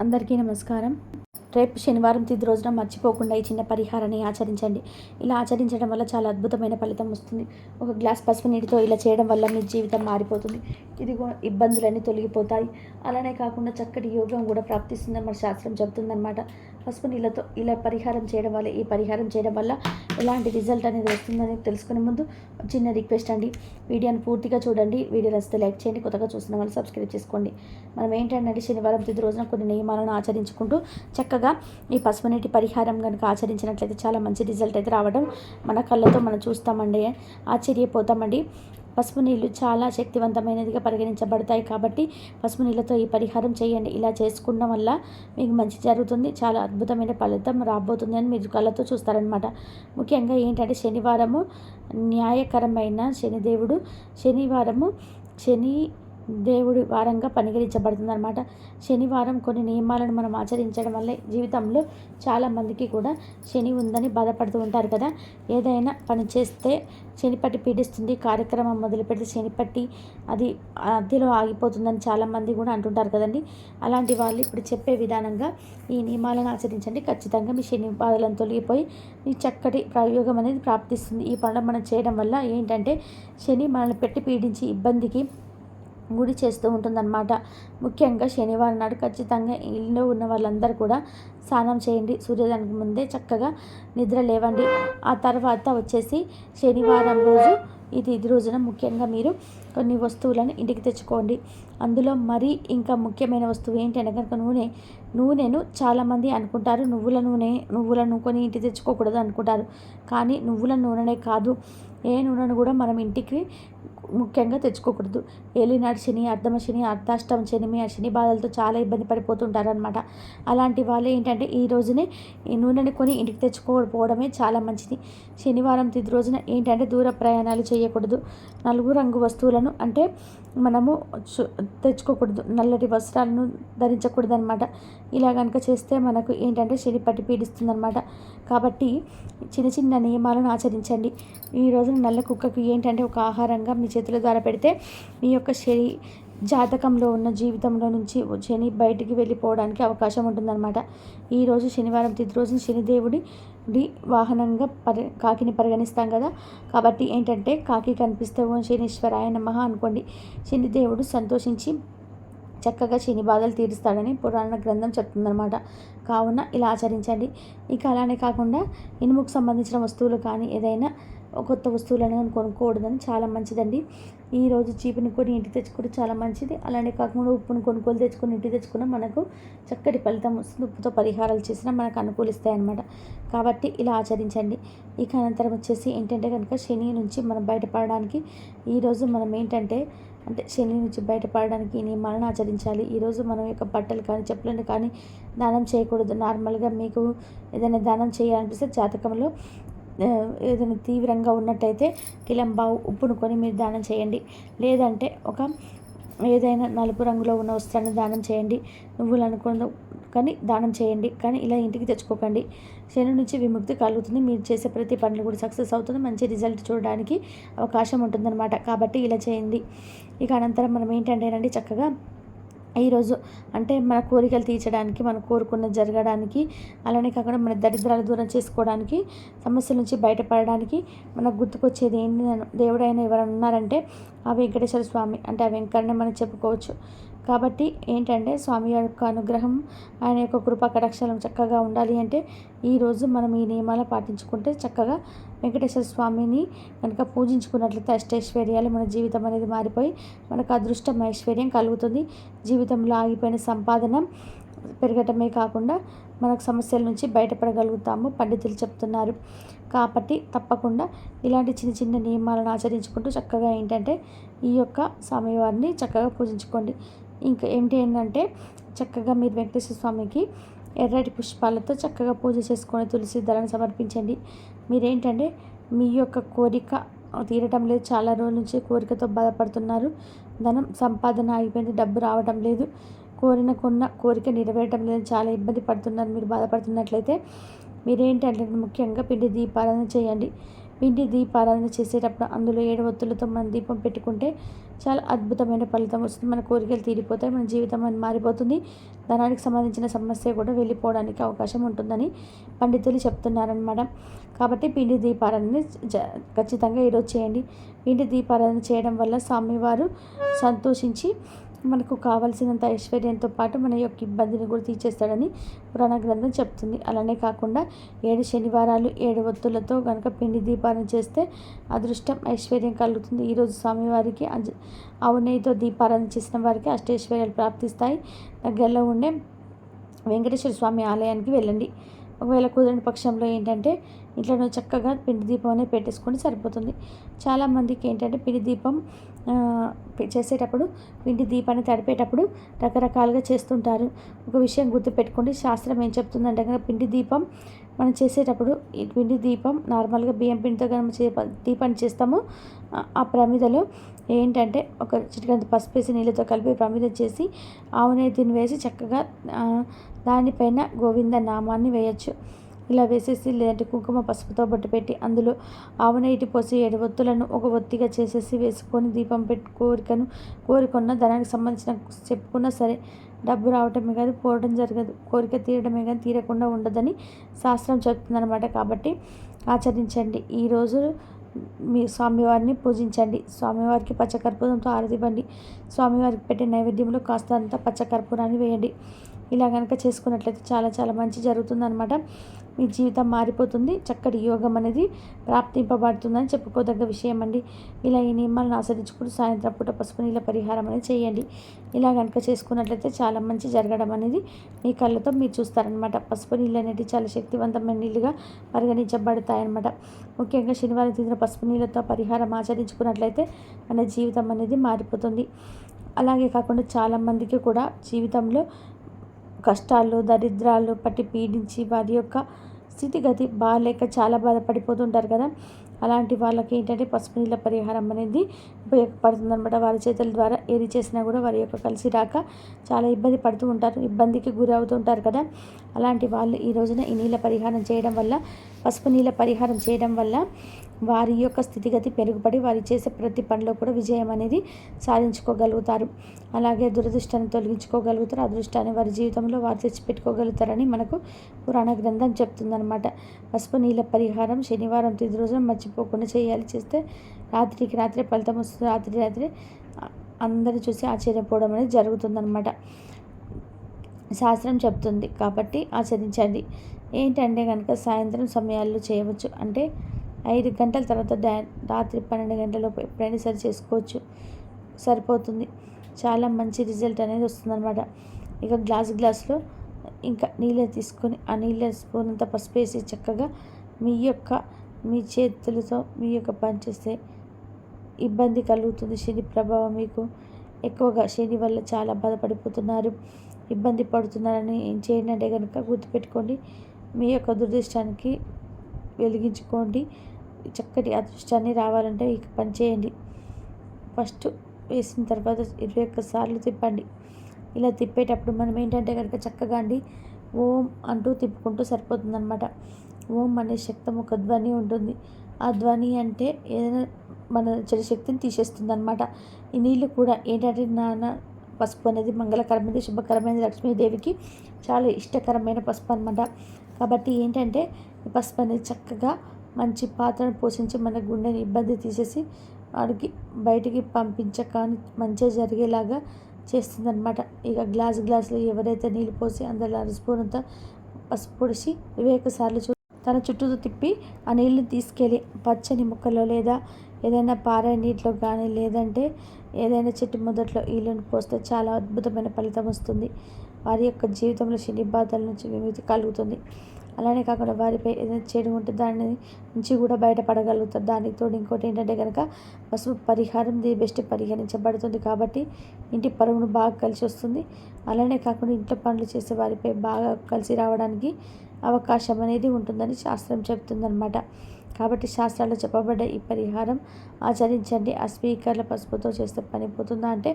అందరికీ నమస్కారం. రేపు శనివారం తిది రోజున మర్చిపోకుండా ఈ చిన్న పరిహారాన్ని ఆచరించండి. ఇలా ఆచరించడం వల్ల చాలా అద్భుతమైన ఫలితం వస్తుంది. ఒక గ్లాస్ పసుపు నీటితో ఇలా చేయడం వల్ల మీ జీవితం మారిపోతుంది. ఇదిగో ఇబ్బందులన్నీ తొలగిపోతాయి. అలానే కాకుండా చక్కటి యోగం కూడా ప్రాప్తిస్తుందని మన శాస్త్రం చెబుతుందన్నమాట. పసుపు నీళ్ళతో ఇలా పరిహారం చేయడం వల్ల ఈ పరిహారం చేయడం వల్ల ఎలాంటి రిజల్ట్ అనేది వస్తుందని తెలుసుకునే ముందు చిన్న రిక్వెస్ట్ అండి. వీడియోని పూర్తిగా చూడండి. వీడియో నచ్చితే లైక్ చేయండి. కొత్తగా చూసిన వాళ్ళు సబ్స్క్రైబ్ చేసుకోండి. మనం ఏంటంటే శనివారం తిది రోజున కొన్ని నియమాలను ఆచరించుకుంటూ చక్కగా ఈ పసుపు నీటి పరిహారం కనుక ఆచరించినట్లయితే చాలా మంచి రిజల్ట్ అయితే రావడం మన కళ్ళతో మనం చూస్తామండి. ఆశ్చర్యపోతామండి. పసుపు నీళ్ళు చాలా శక్తివంతమైనదిగా పరిగణించబడతాయి కాబట్టి పసుపు నీళ్ళతో ఈ పరిహారం చేయండి. ఇలా చేసుకున్న వల్ల మీకు మంచి జరుగుతుంది. చాలా అద్భుతమైన ఫలితం రాబోతుంది అని మీరు కళ్ళతో చూస్తారనమాట ముఖ్యంగా ఏంటంటే శనివారము న్యాయకరమైన శనిదేవుడు శనివారము శని దేవుడి వారంగా పరిగణించబడుతుందన్నమాట శనివారం కొన్ని నియమాలను మనం ఆచరించడం వల్ల జీవితంలో చాలామందికి కూడా శని ఉందని బాధపడుతూ ఉంటారు కదా. ఏదైనా పని చేస్తే శనిపట్టి పీడిస్తుంది. కార్యక్రమం మొదలుపెడితే శనిపట్టి అది అద్దెలో ఆగిపోతుందని చాలామంది కూడా అంటుంటారు కదండి. అలాంటి వాళ్ళు ఇప్పుడు చెప్పే విధానంగా ఈ నియమాలను ఆచరించండి. ఖచ్చితంగా మీ శని బాధలను తొలగిపోయి మీ చక్కటి ప్రయోగం అనేది ప్రాప్తిస్తుంది. ఈ పనులు మనం చేయడం వల్ల ఏంటంటే శని మనల్ని పెట్టి పీడించి ఇబ్బందికి గుడి చేస్తూ ఉంటుందన్నమాట. ముఖ్యంగా శనివారం నాడు ఖచ్చితంగా ఇల్లు ఉన్న వాళ్ళందరూ కూడా స్నానం చేయండి. సూర్యోదయానికి ముందే చక్కగా నిద్ర లేవండి. ఆ తర్వాత వచ్చేసి శనివారం రోజు ఇది ఇది రోజున ముఖ్యంగా మీరు కొన్ని వస్తువులను ఇంటికి తెచ్చుకోండి. అందులో మరీ ఇంకా ముఖ్యమైన వస్తువు ఏంటి అంటే కనుక నూనె. నూనెను చాలామంది అనుకుంటారు. నువ్వుల నూనె నువ్వుల నూకొని ఇంటికి తెచ్చుకోకూడదు అనుకుంటారు. కానీ నువ్వుల నూనెనే కాదు. ఏ నూనెను కూడా మనం ఇంటికి ముఖ్యంగా తెచ్చుకోకూడదు. ఏలినాడు శని అర్ధమ శని అర్ధాష్టమ శని ఆ శని బాధలతో చాలా ఇబ్బంది పడిపోతుంటారనమాట అలాంటి వాళ్ళు ఏంటంటే ఈ రోజునే ఈ నూనెని కొని ఇంటికి తెచ్చుకోకపోవడమే చాలా మంచిది. శనివారం తిది రోజున ఏంటంటే దూర ప్రయాణాలు చేయకూడదు. నలుగు రంగు వస్తువులను అంటే మనము తెచ్చుకోకూడదు. నల్లటి వస్త్రాలను ధరించకూడదు అనమాట ఇలా కనుక చేస్తే మనకు ఏంటంటే శని పట్టి పీడిస్తుంది అనమాట కాబట్టి చిన్న చిన్న నియమాలను ఆచరించండి. ఈ రోజున నల్ల కుక్కకు ఏంటంటే ఒక ఆహారంగా మీ చేతుల ద్వారా పెడితే మీ యొక్క శని జాతకంలో ఉన్న జీవితంలో నుంచి శని బయటికి వెళ్ళిపోవడానికి అవకాశం ఉంటుందన్నమాట. ఈరోజు శనివారం తిది రోజున శనిదేవుడి వాహనంగా పరి కాకిని పరిగణిస్తాం కదా. కాబట్టి ఏంటంటే కాకి కనిపిస్తే ఓం శనీశ్వరాయ నమ అనుకోండి. శనిదేవుడు సంతోషించి చక్కగా శని బాధలు తీరుస్తాడని పురాణ గ్రంథం చెప్తుందనమాట కావున ఇలా ఆచరించండి. ఇక అలానే కాకుండా ఇనుముకు సంబంధించిన వస్తువులు కానీ ఏదైనా కొత్త వస్తువులను కొనుక్కోకూడదని చాలా మంచిదండి. ఈరోజు చీపుని కొని ఇంటికి తెచ్చుకోవడం చాలా మంచిది. అలానే కాకుండా ఉప్పును కొనుక్కోలు తెచ్చుకొని ఇంటికి తెచ్చుకున్న మనకు చక్కటి ఫలితం వస్తుంది. ఉప్పుతో పరిహారాలు చేసినా మనకు అనుకూలిస్తాయి అన్నమాట కాబట్టి ఇలా ఆచరించండి. ఇక అనంతరం వచ్చేసి ఏంటంటే కనుక శని నుంచి మనం బయటపడడానికి ఈరోజు మనం ఏంటంటే అంటే శని నుంచి బయటపడడానికి నియమాలను ఆచరించాలి. ఈరోజు మనం యొక్క బట్టలు కానీ చెప్పులను కానీ దానం చేయకూడదు. నార్మల్గా మీకు ఏదైనా దానం చేయాలనిపిస్తే జాతకంలో ఏదైనా తీవ్రంగా ఉన్నట్టయితే కిలంబావు ఉప్పును కొని మీరు దానం చేయండి. లేదంటే ఒక ఏదైనా నలుపు రంగులో ఉన్న వస్త్రాన్ని దానం చేయండి. నువ్వులు అనుకున్న కానీ దానం చేయండి. కానీ ఇలా ఇంటికి తెచ్చుకోకండి. శని నుంచి విముక్తి కలుగుతుంది. మీరు చేసే ప్రతి పనులు కూడా సక్సెస్ అవుతుంది. మంచి రిజల్ట్ చూడడానికి అవకాశం ఉంటుందన్నమాట. కాబట్టి ఇలా చేయండి. ఇక అనంతరం మనం ఏంటంటేనండి చక్కగా ఈరోజు అంటే మన కోరికలు తీర్చడానికి మనం కోరుకున్న జరగడానికి అలానే కాకుండా మన దరిద్రాలు దూరం చేసుకోవడానికి సమస్యల నుంచి బయటపడడానికి మనకు గుర్తుకొచ్చేది ఏంటి? దేవుడైనా ఎవరైనా ఉన్నారంటే ఆ వెంకటేశ్వర స్వామి. అంటే ఆ వెంకటనే మనం చెప్పుకోవచ్చు. కాబట్టి ఏంటంటే స్వామి యొక్క అనుగ్రహం ఆయన యొక్క కృపా కటాక్షాలు చక్కగా ఉండాలి అంటే ఈరోజు మనం ఈ నియమాలు పాటించుకుంటే చక్కగా వెంకటేశ్వర స్వామిని కనుక పూజించుకున్నట్లయితే అష్టైశ్వర్యాలు మన జీవితం అనేది మారిపోయి మనకు అదృష్టం ఐశ్వర్యం కలుగుతుంది. జీవితంలో ఆగిపోయిన సంపాదన పెరగటమే కాకుండా మనకు సమస్యల నుంచి బయటపడగలుగుతాము పండితులు చెప్తున్నారు. కాబట్టి తప్పకుండా ఇలాంటి చిన్న చిన్న నియమాలను ఆచరించుకుంటూ చక్కగా ఏంటంటే ఈ యొక్క స్వామివారిని చక్కగా పూజించుకోండి. ఇంకా ఏంటి ఏంటంటే చక్కగా మీరు వెంకటేశ్వర స్వామికి ఎర్రటి పుష్పాలతో చక్కగా పూజ చేసుకొని తులసి దళను సమర్పించండి. మీరేంటంటే మీ యొక్క కోరిక తీరటం లేదు. చాలా రోజుల నుంచి కోరికతో బాధపడుతున్నారు. ధనం సంపాదన అయిపోయింది డబ్బు రావడం లేదు. కోరిన కొన్న కోరిక నెరవేరటం లేదు. చాలా ఇబ్బంది పడుతున్నారు. మీరు బాధపడుతున్నట్లయితే మీరేంటంటే ముఖ్యంగా పిండి దీపాలను చేయండి. పిండి దీపారాధన చేసేటప్పుడు అందులో ఏడు ఒత్తులతో మనం దీపం పెట్టుకుంటే చాలా అద్భుతమైన ఫలితం వస్తుంది. మన కోరికలు తీరిపోతాయి మన జీవితం అని మారిపోతుంది. ధనానికి సంబంధించిన సమస్య కూడా వెళ్ళిపోవడానికి అవకాశం ఉంటుందని పండితులు చెప్తున్నారనమాట కాబట్టి పిండి దీపారాధన ఖచ్చితంగా ఈరోజు చేయండి. పిండి దీపారాధన చేయడం వల్ల స్వామివారు సంతోషించి మనకు కావలసినంత ఐశ్వర్యంతో పాటు మన యొక్క ఇబ్బందిని కూడా తీర్చేస్తాడని పురాణ గ్రంథం చెప్తుంది. అలానే కాకుండా ఏడు శనివారాలు ఏడు ఒత్తులతో కనుక పిండి దీపాలను చేస్తే అదృష్టం ఐశ్వర్యం కలుగుతుంది. ఈరోజు స్వామివారికి ఆవు దీపారాధన చేసిన వారికి అష్టైశ్వర్యాలు ప్రాప్తిస్తాయి. దగ్గరలో ఉండే వెంకటేశ్వర స్వామి ఆలయానికి వెళ్ళండి. ఒకవేళ కుదరని పక్షంలో ఏంటంటే ఇంట్లో చక్కగా పిండి దీపం అనేది పెట్టేసుకొని సరిపోతుంది. చాలామందికి ఏంటంటే పిండి దీపం చేసేటప్పుడు పిండి దీపాన్ని తడిపేటప్పుడు రకరకాలుగా చేస్తుంటారు. ఒక విషయం గుర్తుపెట్టుకోండి శాస్త్రం ఏం చెప్తుందంటే కనుక పిండి దీపం మనం చేసేటప్పుడు ఈ పిండి దీపం నార్మల్గా బియ్యం పిండితో కనుక చే దీపాన్ని చేస్తాము. ఆ ప్రమిదలో ఏంటంటే ఒక చిటికంత పసుపు వేసి నీళ్ళతో కలిపి ప్రమిద చేసి ఆవు తిని వేసి చక్కగా దానిపైన గోవింద నామాన్ని వేయచ్చు. ఇలా వేసేసి లేదంటే కుంకుమ పసుపుతో బొట్టు పెట్టి అందులో ఆవు నీటి పోసి ఏడు ఒత్తులను ఒక ఒత్తిగా చేసేసి వేసుకొని దీపం పెట్టి కోరికను కోరికొన్న ధనానికి సంబంధించిన చెప్పుకున్నా సరే డబ్బు రావటమే కాదు పోవడం జరగదు. కోరిక తీరడమే కానీ తీరకుండా ఉండదని శాస్త్రం చెప్తుందనమాట కాబట్టి ఆచరించండి. ఈరోజు మీ స్వామివారిని పూజించండి. స్వామివారికి పచ్చకర్పూరంతో ఆరదివ్వండి స్వామివారికి పెట్టే నైవేద్యంలో కాస్త అంత పచ్చకర్పూరాన్ని వేయండి. ఇలా కనుక చేసుకున్నట్లయితే చాలా చాలా మంచి జరుగుతుందన్నమాట. మీ జీవితం మారిపోతుంది. చక్కటి యోగం అనేది ప్రాప్తింపబడుతుందని చెప్పుకోదగ్గ విషయం అండి ఇలా ఈ నియమాలను ఆచరించుకుంటూ సాయంత్రం పూట పసుపు నీళ్ళ పరిహారం అనేది చేయండి. ఇలా కనుక చేసుకున్నట్లయితే చాలా మంచి జరగడం అనేది మీ కళ్ళతో మీరు చూస్తారనమాట పసుపు నీళ్ళు అనేవి చాలా శక్తివంతమైన నీళ్ళుగా పరిగణించబడతాయన్నమాట. ముఖ్యంగా శనివారం తిరిగిన పసుపు నీళ్ళతో పరిహారం ఆచరించుకున్నట్లయితే మన జీవితం అనేది మారిపోతుంది. అలాగే కాకుండా చాలామందికి కూడా జీవితంలో కష్టాలు దరిద్రాలు పట్టి పీడించి వారి యొక్క స్థితిగతి బాగాలేక చాలా బాధపడిపోతుంటారు కదా. అలాంటి వాళ్ళకి ఏంటంటే పసుపు నీళ్ళ పరిహారం అనేది ఉపయోగపడుతుంది అనమాట వారి చేతుల ద్వారా ఏది చేసినా కూడా వారి యొక్క కలిసి రాక చాలా ఇబ్బంది పడుతూ ఉంటారు ఇబ్బందికి గురి అవుతుంటారు కదా. అలాంటి వాళ్ళు ఈ రోజున ఈ నీళ్ళ పరిహారం చేయడం వల్ల పసుపు నీళ్ళ పరిహారం చేయడం వల్ల వారి యొక్క స్థితిగతి పెరుగుపడి వారి చేసే ప్రతి పనిలో కూడా విజయం అనేది సాధించుకోగలుగుతారు. అలాగే దురదృష్టాన్ని తొలగించుకోగలుగుతారు. అదృష్టాన్ని వారి జీవితంలో వారు తెచ్చిపెట్టుకోగలుగుతారని మనకు పురాణ గ్రంథం చెప్తుందనమాట పసుపు నీళ్ళ పరిహారం శనివారం తిది రోజున మర్చిపోకుండా చేయాలి. చేస్తే రాత్రికి రాత్రి ఫలితం వస్తుంది. రాత్రి రాత్రి అందరూ చూసి ఆశ్చర్యపోవడం అనేది జరుగుతుందనమాట శాస్త్రం చెప్తుంది కాబట్టి ఆచరించండి. ఏంటంటే కనుక సాయంత్రం సమయాల్లో చేయవచ్చు. అంటే ఐదు గంటల తర్వాత డా రాత్రి పన్నెండు గంటలలోపు ఎప్పుడైనా సరి చేసుకోవచ్చు. సరిపోతుంది. చాలా మంచి రిజల్ట్ అనేది వస్తుందన్నమాట. ఇక గ్లాస్ గ్లాస్లో ఇంకా నీళ్ళని తీసుకొని ఆ నీళ్ళ స్పూన్ అంతా పసుపు వేసి చక్కగా మీ యొక్క మీ చేతులతో మీ యొక్క పని చేస్తే ఇబ్బంది కలుగుతుంది. శని ప్రభావం మీకు ఎక్కువగా శని వల్ల చాలా బాధపడిపోతున్నారు. ఇబ్బంది పడుతున్నారని ఏం చేయండి అంటే కనుక గుర్తుపెట్టుకోండి. మీ యొక్క దురదృష్టానికి వెలిగించుకోండి. చక్కటి అదృష్టాన్ని రావాలంటే ఇక పని చేయండి. ఫస్ట్ వేసిన తర్వాత ఇరవై ఒక్క సార్లు తిప్పండి. ఇలా తిప్పేటప్పుడు మనం ఏంటంటే కనుక చక్కగా అండి ఓం అంటూ తిప్పుకుంటూ సరిపోతుందన్నమాట. ఓం అనే శక్తం ఒక ధ్వని ఉంటుంది. ఆ ధ్వని అంటే ఏదైనా మన చెడు శక్తిని తీసేస్తుంది అనమాట ఈ నీళ్ళు కూడా ఏంటంటే నాన్న పసుపు అనేది మంగళకరమైనది శుభకరమైనది లక్ష్మీదేవికి చాలా ఇష్టకరమైన పసుపు అనమాట కాబట్టి ఏంటంటే పసుపు అనేది చక్కగా మంచి పాత్రను పోషించి మన గుండెని ఇబ్బంది తీసేసి వాడికి బయటికి పంపించక మంచిగా జరిగేలాగా చేస్తుందన్నమాట. ఇక గ్లాస్ గ్లాసులో ఎవరైతే నీళ్ళు పోసి అందులో స్పూన్ పసుపు పొడిచి వివేక సార్లు చూ తన చుట్టూ తిప్పి ఆ నీళ్ళని తీసుకెళ్ళి పచ్చని ముక్కలో లేదా ఏదైనా పారే నీటిలో కానీ లేదంటే ఏదైనా చెట్టు మొదట్లో నీళ్ళని పోస్తే చాలా అద్భుతమైన ఫలితం వస్తుంది. వారి యొక్క జీవితంలో శని బాధల నుంచి విముక్తి కలుగుతుంది. అలానే కాకుండా వారిపై ఏదైనా చెడు ఉంటే దాని నుంచి కూడా బయటపడగలుగుతారు. దానికి తోడు ఇంకోటి ఏంటంటే కనుక పసుపు పరిహారం ది బెస్ట్ పరిగణించబడుతుంది కాబట్టి ఇంటి పరుగును బాగా కలిసి వస్తుంది. అలానే కాకుండా ఇంట్లో పనులు చేసే వారిపై బాగా కలిసి రావడానికి అవకాశం అనేది ఉంటుందని శాస్త్రం చెప్తుందన్నమాట. కాబట్టి శాస్త్రాల్లో చెప్పబడ్డ ఈ పరిహారం ఆచరించండి. ఆ స్పీకర్ల పసుపుతో చేస్తే పని పోతుందా అంటే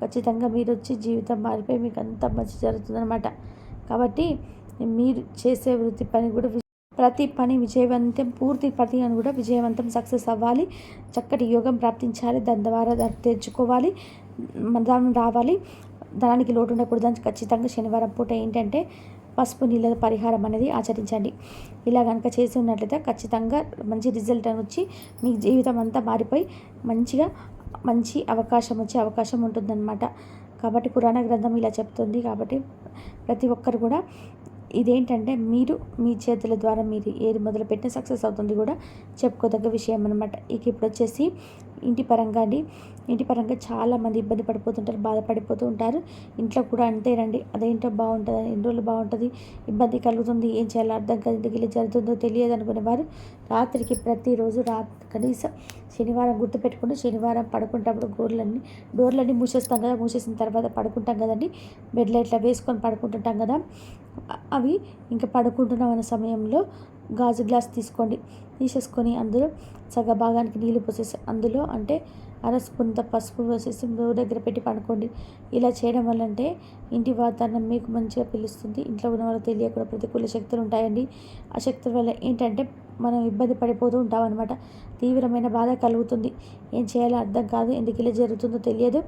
ఖచ్చితంగా మీరు వచ్చి జీవితం మారిపోయి మీకు అంత మంచి జరుగుతుందనమాట కాబట్టి మీరు చేసే వృత్తి పని కూడా ప్రతి పని విజయవంతం పూర్తి ప్రతి అని కూడా విజయవంతం సక్సెస్ అవ్వాలి చక్కటి యోగం ప్రాప్తించాలి దాని ద్వారా తెచ్చుకోవాలి దాని రావాలి. ధనానికి లోటు ఉండకూడదని ఖచ్చితంగా శనివారం పూట ఏంటంటే పసుపు నీళ్ళ పరిహారం అనేది ఆచరించండి. ఇలా కనుక చేసి ఉన్నట్లయితే ఖచ్చితంగా మంచి రిజల్ట్ అని వచ్చి మీ జీవితం అంతా మారిపోయి మంచిగా మంచి అవకాశం వచ్చే అవకాశం ఉంటుందన్నమాట. కాబట్టి పురాణ గ్రంథం ఇలా చెప్తుంది కాబట్టి ప్రతి ఒక్కరు కూడా ఇదేంటంటే మీరు మీ చేతుల ద్వారా మీరు ఏది మొదలుపెట్టిన సక్సెస్ అవుతుంది కూడా చెప్పుకోదగ్గ విషయం అనమాట ఇక ఇప్పుడు వచ్చేసి ఇంటి పరంగా అండి. ఇంటి పరంగా చాలామంది ఇబ్బంది పడిపోతుంటారు బాధపడిపోతూ ఉంటారు. ఇంట్లో కూడా అంతేనండి అదేంటో బాగుంటుంది ఎన్ని రోజులు బాగుంటుంది ఇబ్బంది కలుగుతుంది ఏం చేయాలో అర్థం కాదు ఇలా జరుగుతుందో తెలియదు అనుకునే వారు రాత్రికి ప్రతిరోజు రా కనీసం శనివారం గుర్తుపెట్టుకుంటే శనివారం పడుకుంటప్పుడు గోర్లన్నీ డోర్లన్నీ మూసేస్తాం కదా మూసేసిన తర్వాత పడుకుంటాం కదండి. బెడ్ ఇట్లా వేసుకొని పడుకుంటుంటాం కదా. అవి ఇంకా పడుకుంటున్నాం అనే సమయంలో గాజు గ్లాస్ తీసుకోండి. తీసేసుకొని అందులో సగ భాగానికి నీళ్ళు పోసేసి అందులో అంటే అర స్పూన్త పసుపు వేసేసి మూడు దగ్గర పెట్టి పడుకోండి. ఇలా చేయడం వల్ల అంటే ఇంటి వాతావరణం మీకు మంచిగా పిలుస్తుంది. ఇంట్లో ఉన్న వాళ్ళు తెలియకుండా ప్రతికూల శక్తులు ఉంటాయండి. ఆ శక్తుల వల్ల ఏంటంటే మనం ఇబ్బంది పడిపోతూ ఉంటాం అనమాట తీవ్రమైన బాధ కలుగుతుంది. ఏం చేయాలో అర్థం కాదు. ఎందుకు ఇలా జరుగుతుందో తెలియదు.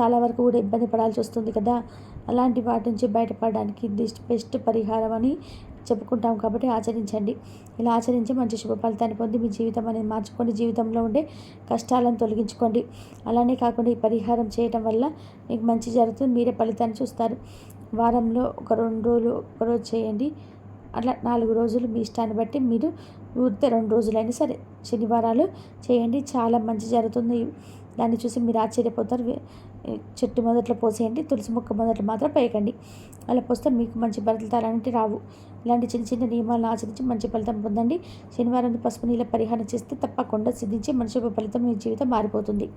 చాలా వరకు కూడా ఇబ్బంది పడాల్సి వస్తుంది కదా. అలాంటి వాటి నుంచి బయటపడడానికి దిస్ట్ బెస్ట్ పరిహారం అని చెప్పుకుంటాం కాబట్టి ఆచరించండి. ఇలా ఆచరించి మంచి శుభ ఫలితాన్ని పొంది మీ జీవితం అనేది మార్చుకొని జీవితంలో ఉండే కష్టాలను తొలగించుకోండి. అలానే కాకుండా ఈ పరిహారం చేయటం వల్ల మీకు మంచి జరుగుతుంది. మీరే ఫలితాన్ని చూస్తారు. వారంలో ఒక రెండు రోజులు ఒక రోజు చేయండి. అట్లా నాలుగు రోజులు మీ ఇష్టాన్ని బట్టి మీరు ఊరితే రెండు రోజులైనా సరే శనివారాలు చేయండి. చాలా మంచి జరుగుతుంది. దాన్ని చూసి మీరు ఆశ్చర్యపోతారు. చెట్టు మొదట్లో పోసేయండి తులసి మొక్క మొదట్లో మాత్రం పేయకండి అలా పోస్తే మీకు మంచి ఫలితాలు అనేవి రావు. ఇలాంటి చిన్న చిన్న నియమాలను ఆచరించి మంచి ఫలితం పొందండి. శనివారం పసుపు నీళ్ళ పరిహారం చేస్తే తప్పకుండా సిద్ధించి మనిషి ఫలితం మీ జీవితం మారిపోతుంది.